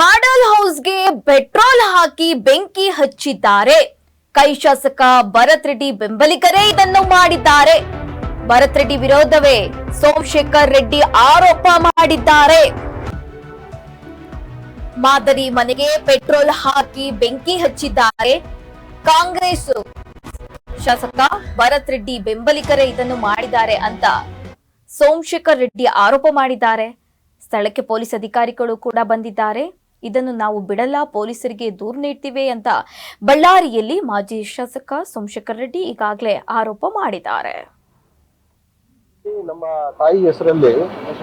Model ಹೌಸ್ಗೆ petrol ಹಾಕಿ ಬೆಂಕಿ ಹಚ್ಚಿದ್ದಾರೆ. ಕೈ ಶಾಸಕ ಭರತ್ ರೆಡ್ಡಿ ಬೆಂಬಲಿಗರೇ ಇದನ್ನು ಮಾಡಿದ್ದಾರೆ. ಭರತ್ ರೆಡ್ಡಿ ವಿರೋಧವೇ, ಸೋಮಶೇಖರ್ ರೆಡ್ಡಿ ಆರೋಪ ಮಾಡಿದ್ದಾರೆ. ಮಾದರಿ ಮನೆಗೆ ಪೆಟ್ರೋಲ್ ಹಾಕಿ ಬೆಂಕಿ ಹಚ್ಚಿದ್ದಾರೆ. ಕಾಂಗ್ರೆಸ್ ಶಾಸಕ ಭರತ್ ರೆಡ್ಡಿ ಬೆಂಬಲಿಗರೇ ಇದನ್ನು ಮಾಡಿದ್ದಾರೆ ಅಂತ ಸೋಮಶೇಖರ್ ರೆಡ್ಡಿ ಆರೋಪ ಮಾಡಿದ್ದಾರೆ. ಸ್ಥಳಕ್ಕೆ ಪೊಲೀಸ್ ಅಧಿಕಾರಿಗಳು ಕೂಡ ಬಂದಿದ್ದಾರೆ. ಇದನ್ನು ನಾವು ಬಿಡಲ್ಲ, ಪೊಲೀಸರಿಗೆ ದೂರು ನೀಡ್ತೀವಿ ಅಂತ ಬಳ್ಳಾರಿಯಲ್ಲಿ ಮಾಜಿ ಶಾಸಕ ಸೋಮಶೇಖರ್ ರೆಡ್ಡಿ ಈಗಾಗಲೇ ಆರೋಪ ಮಾಡಿದ್ದಾರೆ. ನಮ್ಮ ತಾಯಿ ಹೆಸರಲ್ಲಿ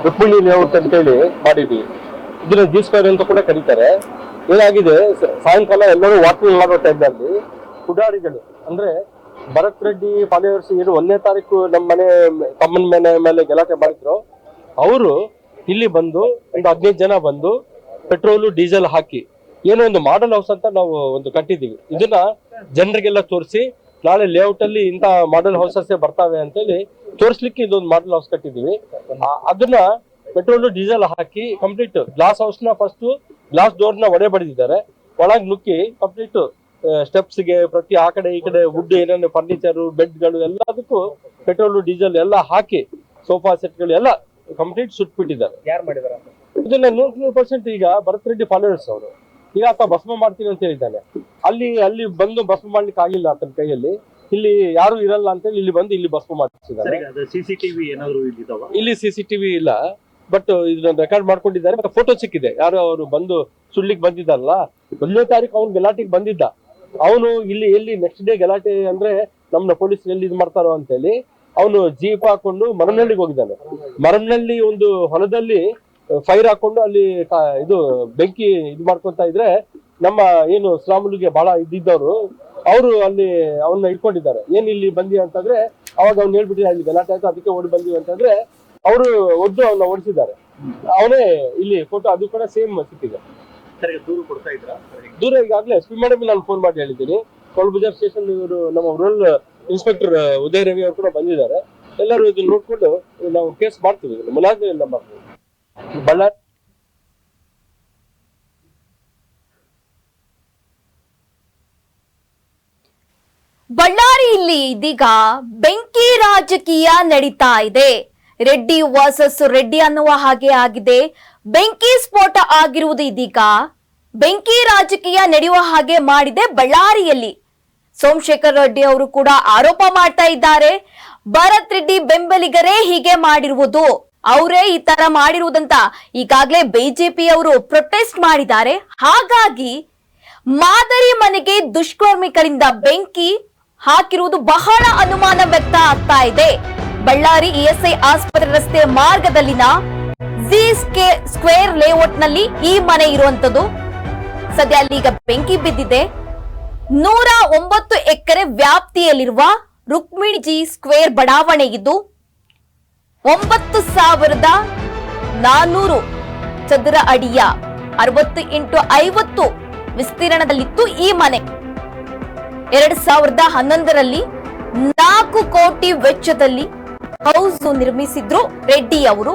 ರುಕ್ಮಿಣಿ ಲೇಔಟ್ ಅಂತ ಹೇಳಿ ಮಾಡಿದ್ವಿ. ಇದನ್ನ ಜಿ ಸ್ಕ್ವೇರ್ ಅಂತ ಕೂಡ ಕರೀತಾರೆ. ಏನಾಗಿದೆ ಸಾಯಂಕಾಲ ಎಲ್ಲರೂ ವಾಕಿಂಗ್ ಮಾಡೋ ಟೈಮ್ನಲ್ಲಿ ಪುಡಾರಿಗಳು. ಅಂದ್ರೆ ಭರತ್ ರೆಡ್ಡಿ ಫಾಲೋವರ್ಸ್ ಏನು ಒಂದನೇ ತಾರೀಕು ನಮ್ಮ ಮನೆ, ತಮ್ಮನ ಮನೆ ಮೇಲೆ ಗಲಾಟೆ ಮಾಡಿದ್ರು. ಅವರು ಇಲ್ಲಿ ಬಂದು ಒಂದು ಹದಿನೈದು ಜನ ಬಂದು ಪೆಟ್ರೋಲು, ಡೀಸೆಲ್ ಹಾಕಿ ಏನೋ ಒಂದು ಮಾಡಲ್ ಹೌಸ್ ಅಂತ ನಾವು ಒಂದು ಕಟ್ಟಿದ್ದೀವಿ. ಇದನ್ನ ಜನರಿಗೆಲ್ಲ ತೋರಿಸಿ, ನಾಳೆ ಲೇಔಟ್ ಅಲ್ಲಿ ಇಂತ ಮಾಡಲ್ ಹೌಸಸ್ ಬರ್ತಾವೆ ಅಂತೇಳಿ ತೋರಿಸ್ಲಿಕ್ಕೆ ಇದೊಂದು ಮಾಡಲ್ ಹೌಸ್ ಕಟ್ಟಿದ್ದೀವಿ. ಅದನ್ನ ಪೆಟ್ರೋಲ್, ಡೀಸೆಲ್ ಹಾಕಿ ಕಂಪ್ಲೀಟ್ ಗ್ಲಾಸ್ ಹೌಸ್ನ ಫಸ್ಟ್ ಗ್ಲಾಸ್ ಡೋರ್ನ ಒಡೆ ಬಡಿದಿದ್ದಾರೆ. ಒಳಗ್ ನುಕ್ಕಿ ಕಂಪ್ಲೀಟ್ ಸ್ಟೆಪ್ಸ್ಗೆ ಪ್ರತಿ ಆ ಕಡೆ ಈ ಕಡೆ ವುಡ್ ಏನೇನು ಫರ್ನಿಚರ್ ಬೆಡ್ಗಳು ಎಲ್ಲದಕ್ಕೂ ಪೆಟ್ರೋಲ್, ಡೀಸೆಲ್ ಎಲ್ಲ ಹಾಕಿ ಸೋಫಾ ಸೆಟ್ಗಳು ಎಲ್ಲ ಕಂಪ್ಲೀಟ್ ಸುಟ್ಬಿಟ್ಟಿದ್ದಾರೆ. ಯಾರು ಮಾಡಿದಾರ ಇದನ್ನ ನೂರ್ ನೂರು ಪರ್ಸೆಂಟ್ ಈಗ ಭರತ್ ರೆಡ್ಡಿ ಫಾಲೋವರ್ಸ್ ಅವರು. ಈಗ ಆತ ಭಸ್ಮ ಮಾಡ್ತೀನಿ ಅಂತ ಹೇಳಿದ್ದಾನೆ. ಅಲ್ಲಿ ಅಲ್ಲಿ ಬಂದು ಭಸ್ಮ ಮಾಡ್ಲಿಕ್ಕೆ ಆಗಿಲ್ಲ ಆತನ ಕೈಯಲ್ಲಿ. ಇಲ್ಲಿ ಯಾರು ಇರಲ್ಲ ಅಂತೇಳಿ ಇಲ್ಲಿ ಬಂದು ಇಲ್ಲಿ ಭಸ್ಮ ಮಾಡಿಸಿದ್ದಾರೆ ಸಿಸಿಟಿವಿ ಏನಾದ್ರು ಇಲ್ಲಿ ಸಿ ಸಿ ಟಿವಿ ಇಲ್ಲ. ಬಟ್ ಇದನ್ನ ರೆಕಾರ್ಡ್ ಮಾಡ್ಕೊಂಡಿದ್ದಾರೆ. ಮತ್ತೆ ಫೋಟೋ ಸಿಕ್ಕಿದೆ. ಯಾರು ಅವರು ಬಂದು ಸುಳ್ಳಿಗೆ ಬಂದಿದ್ದಲ್ಲ ಒಂದನೇ ತಾರೀಕು ಅವ್ನು ಗಲಾಟೆಗೆ ಬಂದಿದ್ದ. ಅವನು ಇಲ್ಲಿ ಎಲ್ಲಿ ನೆಕ್ಸ್ಟ್ ಡೇ ಗಲಾಟೆ ಅಂದ್ರೆ ನಮ್ಮನ್ನ ಪೊಲೀಸ್ ಎಲ್ಲಿ ಇದು ಮಾಡ್ತಾರೋ ಅಂತೇಳಿ ಅವನು ಜೀಪ್ ಹಾಕೊಂಡು ಮರಮನಹಳ್ಳಿಗೆ ಹೋಗಿದ್ದಾನೆ. ಮರಮನಹಳ್ಳಿ ಒಂದು ಹೊಲದಲ್ಲಿ ಫೈರ್ ಹಾಕೊಂಡು ಅಲ್ಲಿ ಇದು ಬೆಂಕಿ ಇದು ಮಾಡ್ಕೊಂತ ಇದ್ರೆ ನಮ್ಮ ಏನು ಶ್ರಾಮುಲಿಗೆ ಬಹಳ ಇದ್ದಿದ್ದವರು ಅವರು ಅಲ್ಲಿ ಅವನ್ನ ಇಟ್ಕೊಂಡಿದ್ದಾರೆ ಏನ್ ಇಲ್ಲಿ ಬಂದಿ ಅಂತಂದ್ರೆ ಅವಾಗ ಅವ್ನು ಹೇಳ್ಬಿಟ್ಟಿಲ್ಲ ಇಲ್ಲಿ ಗಲಾಟೆ ಆಯ್ತು ಅದಕ್ಕೆ ಓಡಿ ಬಂದಿವಿ ಅಂತಂದ್ರೆ ಅವರು ಒದ್ದು ಅವನ್ನ ಓಡಿಸಿದ್ದಾರೆ. ಅವನೇ ಇಲ್ಲಿ ಫೋಟೋ ಅದು ಕೂಡ ಸೇಮ್ ಸಿಕ್ಕಿದೆ. ದೂರು ಕೊಡ್ತಾ ಇದ್ರ? ದೂರ ಈಗಾಗಲೇ ಎಸ್ ಪಿ ಮೇಡಮ್ ನಾನು ಫೋನ್ ಮಾಡಿ ಹೇಳಿದ್ದೀನಿ. ಬಜಾರ್ ಸ್ಟೇಷನ್ ಇವರು ನಮ್ಮ ರೂರಲ್ ಇನ್ಸ್ಪೆಕ್ಟರ್ ಉದಯ ರವಿ ಅವರು ಕೂಡ ಬಂದಿದ್ದಾರೆ. ಎಲ್ಲರೂ ಇದನ್ನ ನೋಡ್ಕೊಂಡು ನಾವು ಕೇಸ್ ಮಾಡ್ತೀವಿ ಮುಲಾಜ್ ಇಲ್ಲ ಮಾಡ್ತೀವಿ. ಬಳ್ಳಾರಿ ಬಳ್ಳಾರಿಯಲ್ಲಿ ಇದೀಗ ಬೆಂಕಿ ರಾಜಕೀಯ ನಡೀತಾ ಇದೆ. ರೆಡ್ಡಿ ವರ್ಸಸ್ ರೆಡ್ಡಿ ಅನ್ನುವ ಹಾಗೆ ಆಗಿದೆ. ಬೆಂಕಿ ಸ್ಫೋಟ ಆಗಿರುವುದು ಇದೀಗ. ಬೆಂಕಿ ರಾಜಕೀಯ ನಡೆಯುವ ಹಾಗೆ ಮಾಡಿದೆ ಬಳ್ಳಾರಿಯಲ್ಲಿ. ಸೋಮಶೇಖರ್ ರೆಡ್ಡಿ ಅವರು ಕೂಡ ಆರೋಪ ಮಾಡ್ತಾ ಇದ್ದಾರೆ. ಭರತ್ ರೆಡ್ಡಿ ಬೆಂಬಲಿಗರೇ ಹೀಗೆ ಮಾಡಿರುವುದು. ಅವರೇ ಈ ತರ ಮಾಡಿರುವುದಂತ ಈಗಾಗಲೇ ಬಿಜೆಪಿ ಅವರು ಪ್ರೊಟೆಸ್ಟ್ ಮಾಡಿದ್ದಾರೆ. ಹಾಗಾಗಿ ಮಾದರಿ ಮನೆಗೆ ದುಷ್ಕರ್ಮಿಗಳಿಂದ ಬೆಂಕಿ ಹಾಕಿರುವುದು ಬಹಳ ಅನುಮಾನ ವ್ಯಕ್ತ ಆಗ್ತಾ ಇದೆ. ಬಳ್ಳಾರಿ ಇಎಸ್ಐ ಆಸ್ಪತ್ರೆ ರಸ್ತೆ ಮಾರ್ಗದಲ್ಲಿನ ಜಿಎಸ್ಕೆ ಸ್ಕ್ವೇರ್ ಲೇಔಟ್ನಲ್ಲಿ ಈ ಮನೆ ಇರುವಂತದ್ದು. ಸದ್ಯ ಅಲ್ಲಿ ಈಗ ಬೆಂಕಿ ಬಿದ್ದಿದೆ. ನೂರ ಒಂಬತ್ತು ಎಕರೆ ವ್ಯಾಪ್ತಿಯಲ್ಲಿರುವ ರುಕ್ಮಿಣಿ ಜಿ ಸ್ಕ್ವೇರ್ ಬಡಾವಣೆ ಇದ್ದು ಒಂಬತ್ತು ಸಾವಿರದ ನಾನೂರು ಚದರ ಅಡಿಯ ಅರವತ್ತು ಇಂಟು ಐವತ್ತು ವಿಸ್ತೀರ್ಣದಲ್ಲಿತ್ತು ಈ ಮನೆ. ಎರಡ್ ಸಾವಿರದ ಹನ್ನೊಂದರಲ್ಲಿ ನಾಲ್ಕು ಕೋಟಿ ವೆಚ್ಚದಲ್ಲಿ ಹೌಸ್ ನಿರ್ಮಿಸಿದ್ರು ರೆಡ್ಡಿ ಅವರು.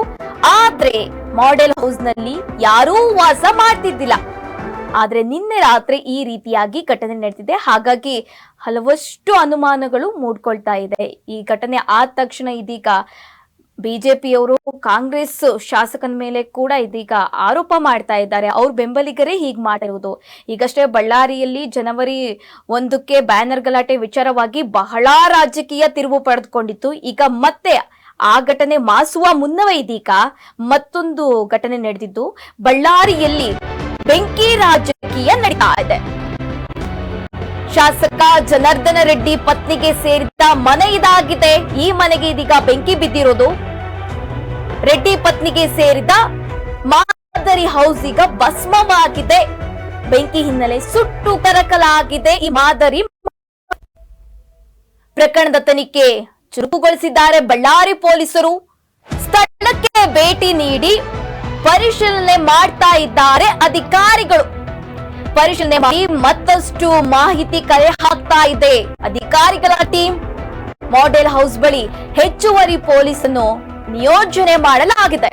ಆದ್ರೆ ಮಾಡೆಲ್ ಹೌಸ್ನಲ್ಲಿ ಯಾರೂ ವಾಸ ಮಾಡ್ತಿದ್ದಿಲ್ಲ. ಆದ್ರೆ ನಿನ್ನೆ ರಾತ್ರಿ ಈ ರೀತಿಯಾಗಿ ಘಟನೆ ನಡೆದಿದೆ. ಹಾಗಾಗಿ ಹಲವಷ್ಟು ಅನುಮಾನಗಳು ಮೂಡ್ಕೊಳ್ತಾ ಇದೆ. ಈ ಘಟನೆ ಆದ ತಕ್ಷಣ ಇದೀಗ ಬಿಜೆಪಿಯವರು ಕಾಂಗ್ರೆಸ್ ಶಾಸಕನ ಮೇಲೆ ಕೂಡ ಇದೀಗ ಆರೋಪ ಮಾಡ್ತಾ ಇದ್ದಾರೆ. ಅವ್ರ ಬೆಂಬಲಿಗರೇ ಹೀಗೆ ಮಾಡಿರುವುದು ಈಗಷ್ಟೇ ಬಳ್ಳಾರಿಯಲ್ಲಿ ಜನವರಿ ಒಂದಕ್ಕೆ ಬ್ಯಾನರ್ ಗಲಾಟೆ ವಿಚಾರವಾಗಿ ಬಹಳ ರಾಜಕೀಯ ತಿರುವು ಪಡೆದುಕೊಂಡಿತ್ತು. ಈಗ ಮತ್ತೆ ಆ ಘಟನೆ ಮಾಸುವ ಮುನ್ನವೇ ಇದೀಗ ಮತ್ತೊಂದು ಘಟನೆ ನಡೆದಿದ್ದು, ಬಳ್ಳಾರಿಯಲ್ಲಿ ಬೆಂಕಿ ರಾಜಕೀಯ ನಡೀತಾ ಇದೆ. ಶಾಸಕ ಜನಾರ್ದನ ರೆಡ್ಡಿ ಪತ್ನಿಗೆ ಸೇರಿದ ಮನೆ ಇದಾಗಿದೆ. ಈ ಮನೆಗೆ ಇದೀಗ ಬೆಂಕಿ ಬಿದ್ದಿರೋದು. ರೆಡ್ಡಿ ಪತ್ನಿಗೆ ಸೇರಿದ ಮಾದರಿ ಹೌಸ್ ಈಗ ಭಸ್ಮವಾಗಿದೆ. ಬೆಂಕಿ ಹಿನ್ನೆಲೆ ಸುಟ್ಟು ಕರಕಲಾಗಿದೆ. ಈ ಮಾದರಿ ಪ್ರಕರಣದ ತನಿಖೆ ಚುರುಕುಗೊಳಿಸಿದ್ದಾರೆ. ಬಳ್ಳಾರಿ ಪೊಲೀಸರು ಸ್ಥಳಕ್ಕೆ ಭೇಟಿ ನೀಡಿ ಪರಿಶೀಲನೆ ಮಾಡ್ತಾ ಇದ್ದಾರೆ ಅಧಿಕಾರಿಗಳು. ಪರಿಶೀಲನೆ ಮಾಡಿ ಮತ್ತಷ್ಟು ಮಾಹಿತಿ ಕಲೆ ಹಾಕ್ತಾ ಇದೆ. ಅಧಿಕಾರಿಗಳ ಟೀಮ್ ಮಾಡೆಲ್ ಹೌಸ್ ಬಳಿ ಹೆಚ್ಚುವರಿ ಪೊಲೀಸನ್ನು ನಿಯೋಜನೆ ಮಾಡಲಾಗಿದೆ.